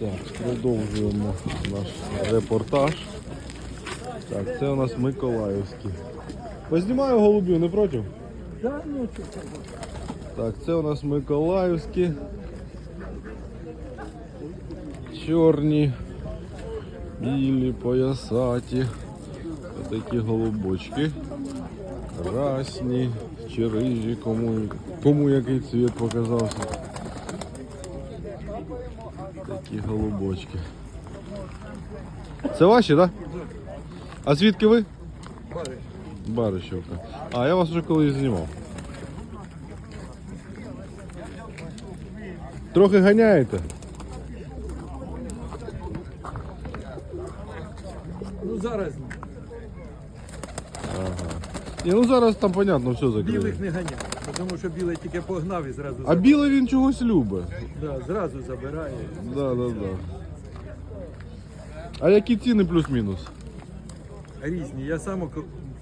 Так, продовжуємо наш репортаж. Так, це у нас Миколаївський. Познімаю голубів, не проти? Да, ну, Так, це у нас Миколаївські. Чорні, білі, поясаті. Такі голубочки. Красні, чи рижі, кому, кому який цвіт показався. Такі голубочки. Це ваші, так? Да? А звідки ви? Барищовка. А, я вас вже колись знімав. Трохи ганяєте? ну зараз Ні, ну зараз там понятно все закрили. білих не ганяє, тому що білий тільки погнав і зразу А забирає. білий він чогось любить. Да, зразу забирає. Да, да, да. А які ціни плюс-мінус? Різні. Я сам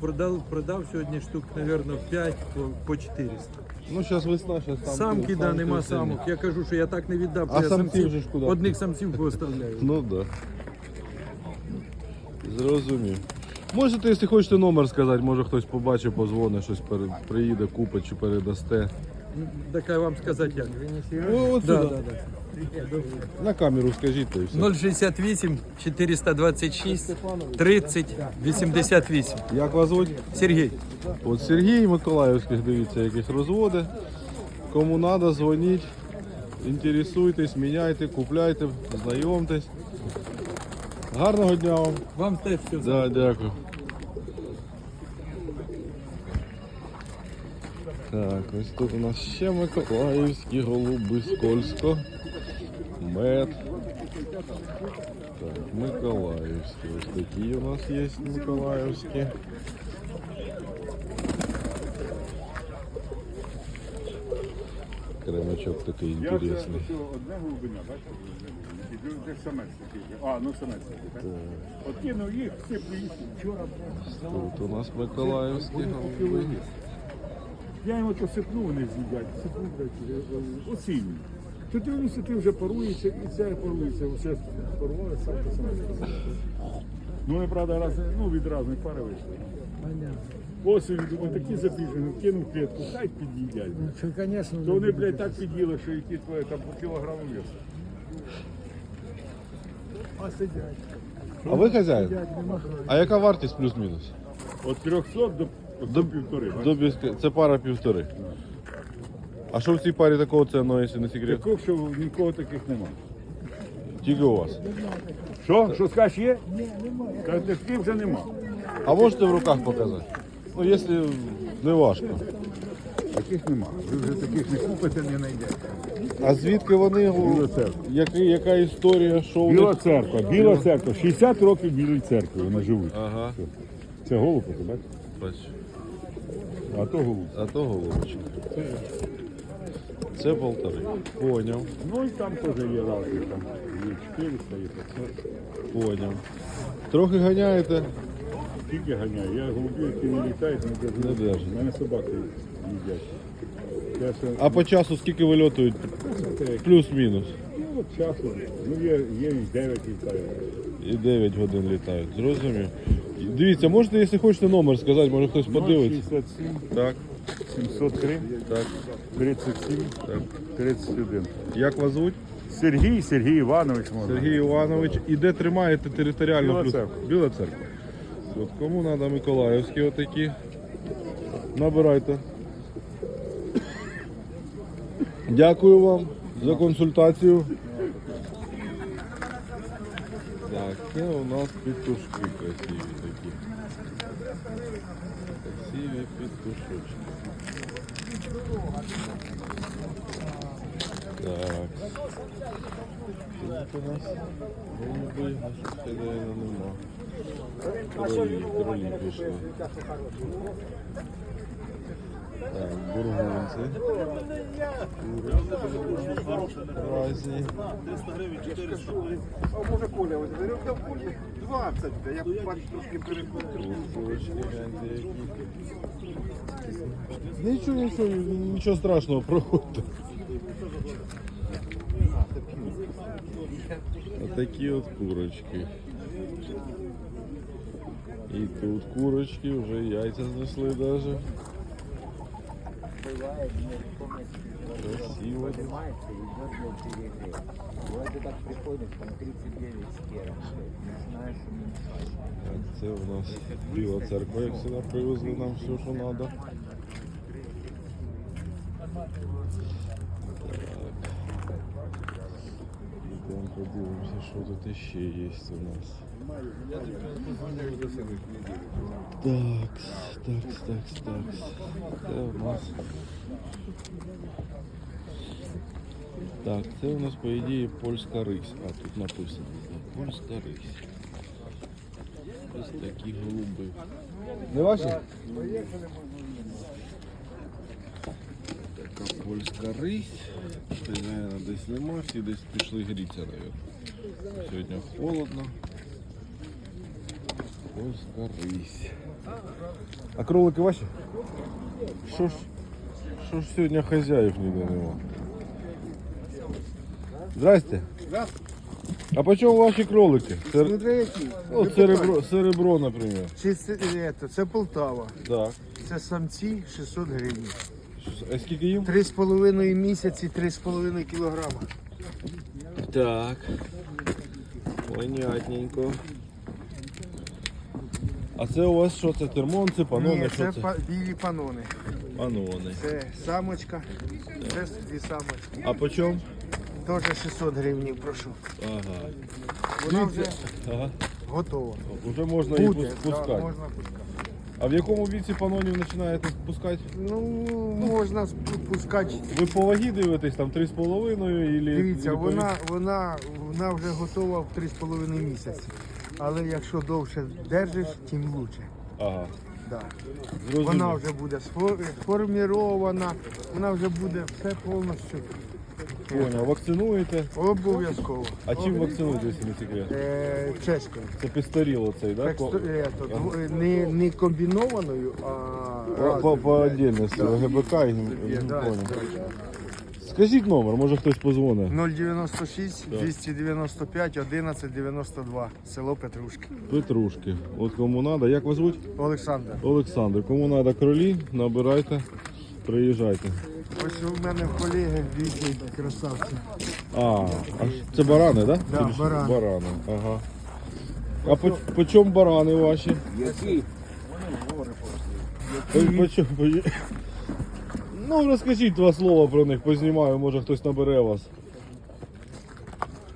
продав, продав сьогодні штук, мабуть, 5 по, по 400. Ну зараз весна, зараз там. Самки, да, нема самок. Я кажу, що я так не віддав, А я самців, же ж куди? одних самців поставляю. Ну да. Зрозумів. Можете, якщо хочете номер сказати, може хтось побачить, позвонить, щось пере- приїде, купить чи передасте. Так я вам сказати як. Ну, от Да, сюди. да, да. На камеру скажіть, то і все. 068 426 30 88. Як вас звуть? Сергій. От Сергій Миколаївських, дивіться, яких розводи. Кому треба, дзвоніть, інтересуйтесь, міняйте, купляйте, знайомтесь. Гарного дня вам. Вам теж все Да, дякую. Так, ось тут у нас ще Миколаївські голуби скользко. Мед. Так, Миколаївські. Ось такі у нас є Миколаївські. Кремачок такий інтересний. Де самець такий. А, ну самець такий, так? От кинув їх, всі приїхали. Вчора Тут у нас Миколаївські голуби. я йому то сипну, вони з'їдять. Сипну, блядь, осінню. То ти вони ти вже парується, і це парується. Все парували, сам то самець. Ну, вони, правда, раз, ну, від різних пари вийшли. Осінь, думаю, такі запіжені, кинув клітку, хай під'їдять. Це, звісно, То вони, блядь, так під'їли, що які твої там по кілограму весу. А сидять. А ви хазяїн? Сидять, нема грошей. А яка вартість плюс-мінус? От 300 до, до півтори. бачиш? До без- Це пара півтори. А що в цій парі такого цінного, якщо не секрет? Такого, що нікого таких немає. Тільки у вас. Що? Що скажеш є? Ні, немає. Таких вже нема. А можете в руках показати? Ну, якщо не важко. Таких нема. Ви вже таких не купите, не знайдете. А звідки вони? Біла церква. Який, яка історія? Що у Біла них? церква, біла церква. 60 років білої церкви вона живуть. Ага, Це голуб, ти бачиш? бачу. А то голуб. А то голубочка. Це полтори. Поняв, Ну і там теж є разні. Там є 400, є 500. поняв. Трохи ганяєте? Тільки ганяю. Я голубів, які не літають, не держу. Не держите. У мене собаки їдять. А по часу скільки вильотують? Плюс-мінус. Ну, часу. Ну, є, є і 9 літає. І 9 годин літають. Зрозумів. Дивіться, можете, якщо хочете номер сказати, може хтось подивиться. 67, Так, 703, так, 37, так. 31. Як вас звуть? Сергій, Сергій Іванович можна. Сергій Іванович. І де тримаєте територіально? Біла плюс- церква. Біла церква. От кому треба Миколаївські отакі. Набирайте. Дякую вам за консультацію. Так, це у нас петушки красиві такі. Красиві петушочки. Так. Тут у нас голуби, хазяїна нема. Кролі, кролі пішли. Бургунці. Разні. А може Коля, ось говорив, да Колі 20, я бачу трошки які. Нічого, нічого, нічого страшного, проходьте. Отакі от курочки. І тут курочки, вже яйця знесли даже. Красиво. Поднимается и идет для перегрева. Вот ты так приходишь, там 39 скеров. начинаешь уменьшать. це у нас біла церква, як сюди привезли нам все, що треба. Що тут ще є у нас. Так, так, так, так. Це у нас. Так, це у нас, по ідеї, польська рись. А, тут написано. Польська рись. Ось такі голуби. Не ваші? Така польська рись. Хазяїна десь нема, всі десь пішли гріться, навіть. Сьогодні холодно. Польська рись. А кролики ваші? Що ж, що ж сьогодні хазяїв ніде нема? Здрасте. А по чому ваші кролики? Сер... Смотри, які. Серебро, серебро, наприклад. Чи це, це, це Полтава. Так. Це самці 600 гривень. А скільки їм? Три з половиною місяці, три з половиною кілограма. Так. Понятненько. А це у вас що це? Термонці, панони? Ні, що це це? па- білі панони. Панони. Це самочка, це дві самочки. А по чому? Теж 600 гривень, прошу. Ага. Вона вже Ага. готова. Уже можна її Буде, пус- да, пускати. можна пускати. А в якому віці панонів починаєте пускати? Ну, можна пускати. Ви по вагі дивитесь, там 3,5 или... Дивіться, вона, вона, вона вже готова в 3,5 місяці. Але якщо довше держиш, тим краще. Ага. Да. Вона вже буде сфо- сформірована, вона вже буде все повністю Понял. Вакцинуєте? обов'язково. А чим вакцинуєте, якщо не секрет? Е, чеською. Це пістаріло цей, так? Е, то, не, не комбінованою, а По, по, отдельности, ГБК і Є, да, понял. да. Скажіть номер, може хтось позвонить. 096 295 11 92, село Петрушки. Петрушки. От кому треба. Як вас звуть? Олександр. Олександр. Кому треба кролі, набирайте, приїжджайте. Ось у мене в колеги дві красавці. А, а ж це барани, так? Да, барани. Барани, ага. А по, по чому барани ваші? Які? По, по чому? По... Ну, розкажіть два слова про них, познімаю, може хтось набере вас.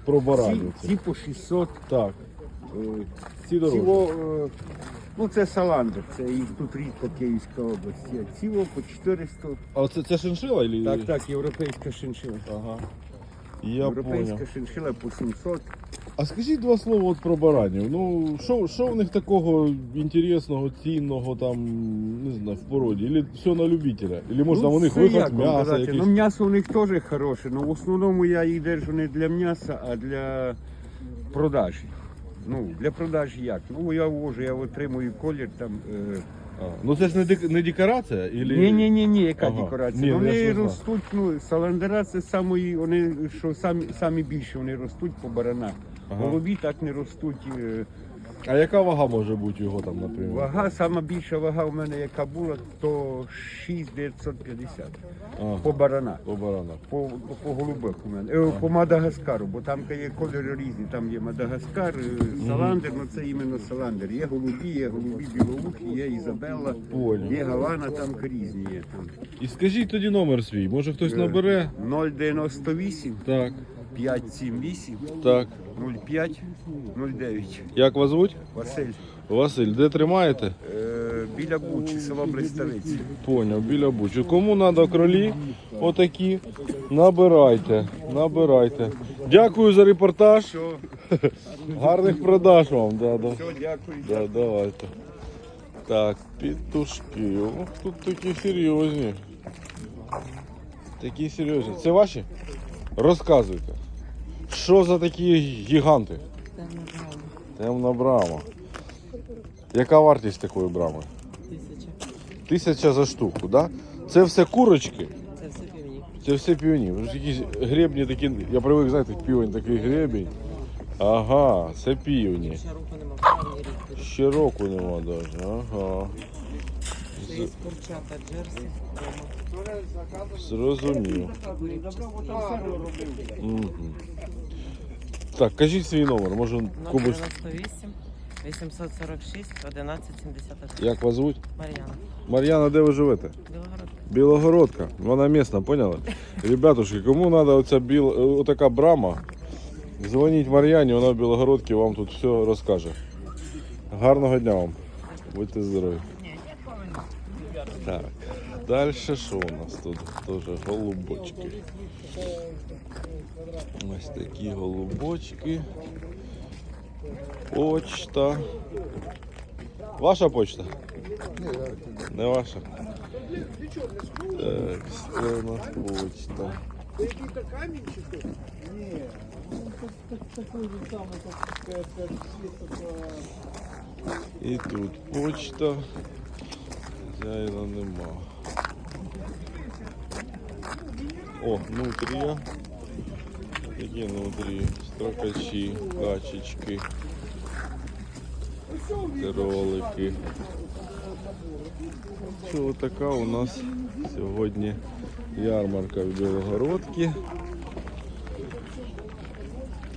Про баранів. Ці по 600. Так. е, Ці дорожні. Цього, е, ну це саландр, це їх тут рідко Київська область. є. Цього по 400. А це, це шиншила? Или... Так, так, європейська шиншила. Ага. Я Європейська понял. шиншила по 700. А скажіть два слова от про баранів. Ну, що, що в них такого інтересного, цінного там, не знаю, в породі? Или все на любителя? Или може там у них це виход як вам казати? Ну, м'ясо у них теж хороше, але в основному я їх держу не для м'яса, а для продажі. Ну, для продаж як? Ну, я ввожу, я отримую колір там. Е... А, ну це ж не, дек- не декорація? Ілі... Ні, ні, ні, ні, яка Ага. декорація. Ні, ну, я ж вони знав. ростуть, ну, саландера це самі, вони що самі, самі більше вони ростуть по баранах. Ага. Голубі так не ростуть. е, А яка вага може бути його там, наприклад? Вага, сама більша вага у мене, яка була, то 6950 А, по баранах. по баранах. По, по голубах у мене, е, по Мадагаскару, бо там є кольори різні. Там є Мадагаскар, е, Саландер, ну це іменно Саландер. Є голубі, є голубі білоухі, є Ізабелла, Понял. є Гавана, там різні є. Там. І скажіть тоді номер свій, може хтось набере? 098 Так, 578 так. 05 09. Як вас звуть? Василь. Василь, де тримаєте? Е, біля Бучі, село Блиставиці. Поняв, біля бучі. Кому треба кролі, отакі, набирайте, набирайте. Дякую за репортаж. Все, Гарних продаж вам. Да, да. все, дякую. Да, давайте. Так, петушки. Ох, тут такі серйозні. Такі серйозні. Це ваші? Розказуйте. Що за такі гіганти? Темна брама. Темна брама. Яка вартість такої брами? Тисяча. Тисяча за штуку, да? Це все курочки? Це все півні. Це все півні. Якісь гребні такі. Я привик, знаєте, півень такий гребень. Ага, це півні. Ще нема. Ще року нема навіть. Ага. Курчата джерсі. Зрозумів. Мгм. Так, кажіть свій номер, може комусь. 098 846 11 71. Як вас звуть? Мар'яна. Мар'яна, де ви живете? Білогород. Білогородка. Вона місна, поняли? Ребятушки, кому треба оця біл... отака брама, дзвоніть Мар'яні, вона в Білогородці вам тут все розкаже. Гарного дня вам. Будьте здорові. Так, далі що у нас тут? Теж голубочки. Ось такі голубочки. Почта. Ваша почта? Не ваша. Так, це у нас почта. І тут почта. Хазяїна нема. О, нутрія. Такі нутрії. Строкачі, качечки. Кролики. Що така у нас сьогодні ярмарка в Білогородці.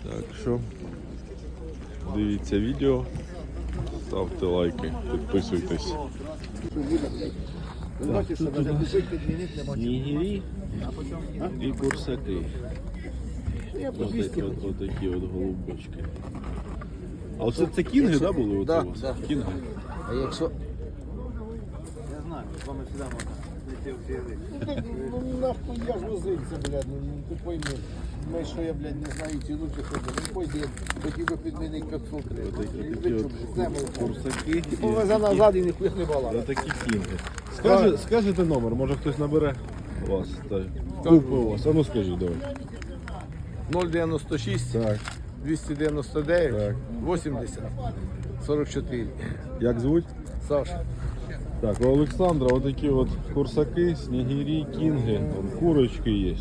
Так що дивіться відео, ставте лайки, підписуйтесь. Снігирі і курсаки. Ось такі от, от такі от голубочки. А оце це кінги, да, були? Оце у вас? Кінги. А якщо Ну нахуй я ж возився, блядь, ну ти пойми. Ми що я, блядь, не знаю ціну чи що, ну пойди, хотів би підмінити 500 гривень. Отакі такі от курсаки. Повезе назад і ніхуя не бала. Ось такі кінги. Скажи, скажете номер, може хтось набере вас. Купи у вас. А ну скажіть, давай. 096 Так. 299 Так. 80 44. Як звуть? Саша. Так, у Олександра отакі от курсаки, снігирі, кінги, там курочки є.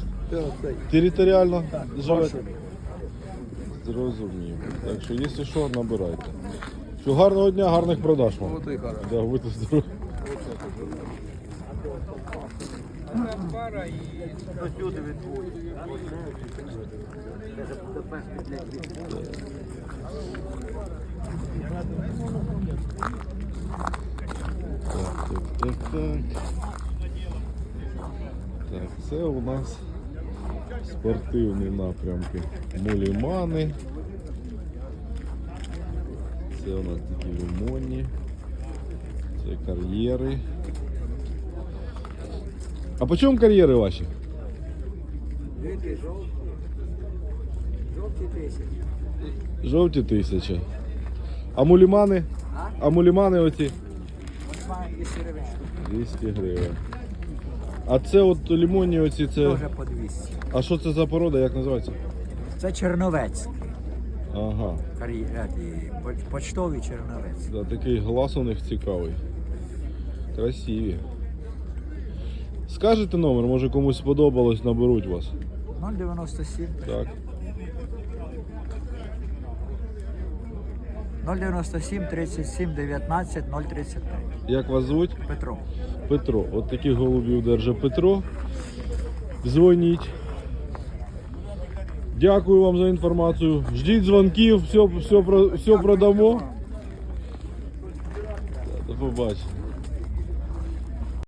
Територіально живете? Зрозумів. Так що, якщо що, набирайте. Що, гарного дня, гарних продаж вам. Ото й хорошо. Да, будьте здорові. Так, так, так, так. Так, це у нас спортивні напрямки. Мулімани. Це у нас такі лимонні. Це кар'єри. А по чому кар'єри ваші? Жовті тисячі. А мулімани? А мулімани оці? 200 гривень. А це от лимонні оці, це. Тоже по 200. А що це за порода, як називається? Це черновець. Ага. Карі... поч- Почтовий черновець. Да, такий глаз у них цікавий. Красиві. Скажете номер, може комусь сподобалось, наберуть вас. 097 Так. 097 37 19 035. Як вас звуть? Петро. Петро. От таких голубів держить Петро. Дзвоніть. Дякую вам за інформацію. Ждіть дзвонків, все, все, все продамо. До побачення.